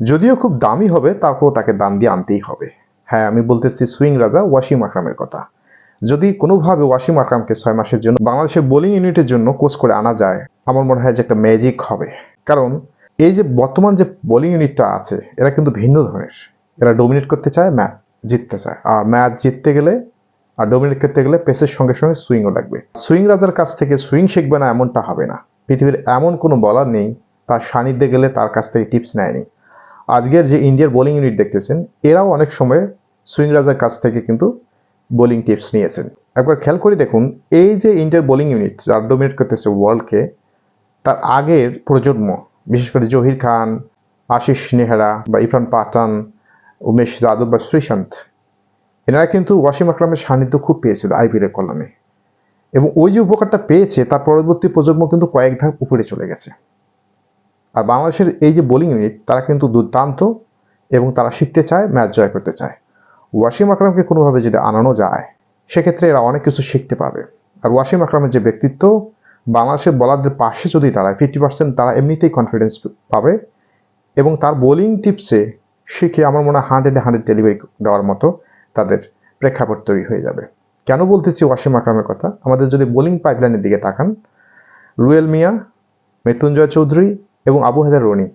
যদিও খুব দামি হবে তারপর তাকে দাম দিয়ে আনতেই হবে। হ্যাঁ আমি বলতেছি সুইং রাজা ওয়াসিম আকরামের কথা। যদি কোনোভাবে ওয়াসিম আকরামকে ছয় মাসের জন্য বাংলাদেশের বোলিং ইউনিটের জন্য কোচ করে আনা যায়, আমার মনে হয় যে একটা ম্যাজিক হবে। কারণ এই যে বর্তমান যে বোলিং ইউনিটটা আছে, এরা কিন্তু ভিন্ন ধরনের। এরা ডোমিনেট করতে চায়, ম্যাচ জিততে চায়। আর ম্যাচ জিততে গেলে, আর ডোমিনেট করতে গেলে পেসের সঙ্গে সঙ্গে সুইংও লাগবে। সুইং রাজার কাছ থেকে সুইং শিখবে না এমনটা হবে না। পৃথিবীর এমন কোনো বলার নেই, তার সান্নিধ্যে গেলে তার কাছ থেকে টিপস নেয়নি। আজকের যে ইন্ডিয়ার বোলিং ইউনিট দেখতেছেন, এরাও অনেক সময় সুইং রাজার কাছ থেকে কিন্তু বোলিং টিপস নিয়েছেন। একবার খেয়াল করে দেখুন, এই যে ইন্ডিয়ার বোলিং ইউনিট যার ডোমিনেট করতেছে ওয়ার্ল্ডকে তার আগের প্রজন্ম, বিশেষ করে জহির খান, আশিস নেহরা বা ইরফান পাঠান, উমেশ যাদব বা শ্রীশান্ত এনারা কিন্তু ওয়াসিম আকরামের সান্নিধ্য খুব পেয়েছিল আইপিএলের কলমে। এবং ওই যে উপকারটা পেয়েছে, তার পরবর্তী প্রজন্ম কিন্তু কয়েক ধাপ উপরে চলে গেছে। আর বাংলাদেশের এই যে বোলিং ইউনিট তারা কিন্তু দুর্দান্ত এবং তারা শিখতে চায় ম্যাচ জয় করতে চায়। ওয়াসিম আকরামকে কোনোভাবে যদি আনানো যায়, সেক্ষেত্রে এরা অনেক কিছু শিখতে পাবে আর ওয়াসিম আকরামের যে ব্যক্তিত্ব, বাংলাদেশের বলারদের পাশে যদি দাঁড়ায় ফিফটি পার্সেন্ট তারা এমনিতেই কনফিডেন্স পাবে এবং তার বোলিং টিপসে শিখে আমার মনে হয় হান্ড্রেডে হান্ড্রেড ডেলিভারি দেওয়ার মতো তাদের প্রেক্ষাপট তৈরি হয়ে যাবে। কেন বলতেছি ওয়াসিম আকরামের কথা? আমাদের যদি বোলিং পাইপলাইনের দিকে তাকান, রুয়েল মিয়া মৃত্যুঞ্জয় চৌধুরী এবং আবু হেদার রনি।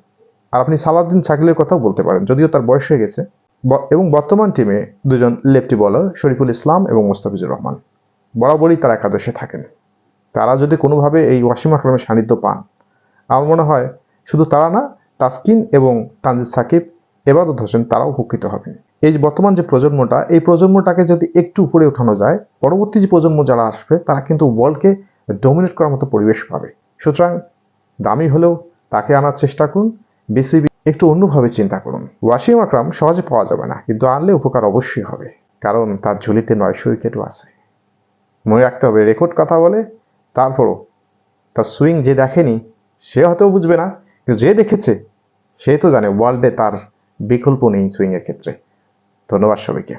আর আপনি সালাউদ্দিন শাকিলের কথাও বলতে পারেন, যদিও তার বয়স হয়ে গেছে। এবং বর্তমান টিমে দুজন লেফটি বলার শরীফুল ইসলাম এবং মোস্তাফিজুর রহমান। বরাবরই তারা একাদশে থাকেন। তারা যদি কোনোভাবে এই ওয়াসিম আকরামের সান্নিধ্য পান, আমার মনে হয় শুধু তারা না, তাসকিন এবং তানজিদ সাকিব, এবাদত হোসেন, তারাও উপকৃত হবেন। এই বর্তমান যে প্রজন্মটা, এই প্রজন্মটাকে যদি একটু উপরে ওঠানো যায়, পরবর্তী যে প্রজন্ম যারা আসবে, তারা কিন্তু ওয়ার্ল্ডকে ডোমিনেট করার মতো পরিবেশ পাবে। সুতরাং দামি হলেও তাকে আনার চেষ্টা করুন। বিসিবি একটু অন্যভাবে চিন্তা করুন। ওয়াসিম আকরাম সহজে পাওয়া যাবে না, কিন্তু আনলে উপকার অবশ্যই হবে, কারণ তার ঝুলিতে নয়শো উইকেটও আছে। মনে রাখতে হবে, রেকর্ড কথা বলে, তারপরও তার সুইং যে দেখেনি, সে হয়তো বুঝবে না, কিন্তু যে দেখেছে, সে তো জানে ওয়ার্ল্ডে তার বিকল্প নেই সুইংয়ের ক্ষেত্রে। ধন্যবাদ সবাইকে।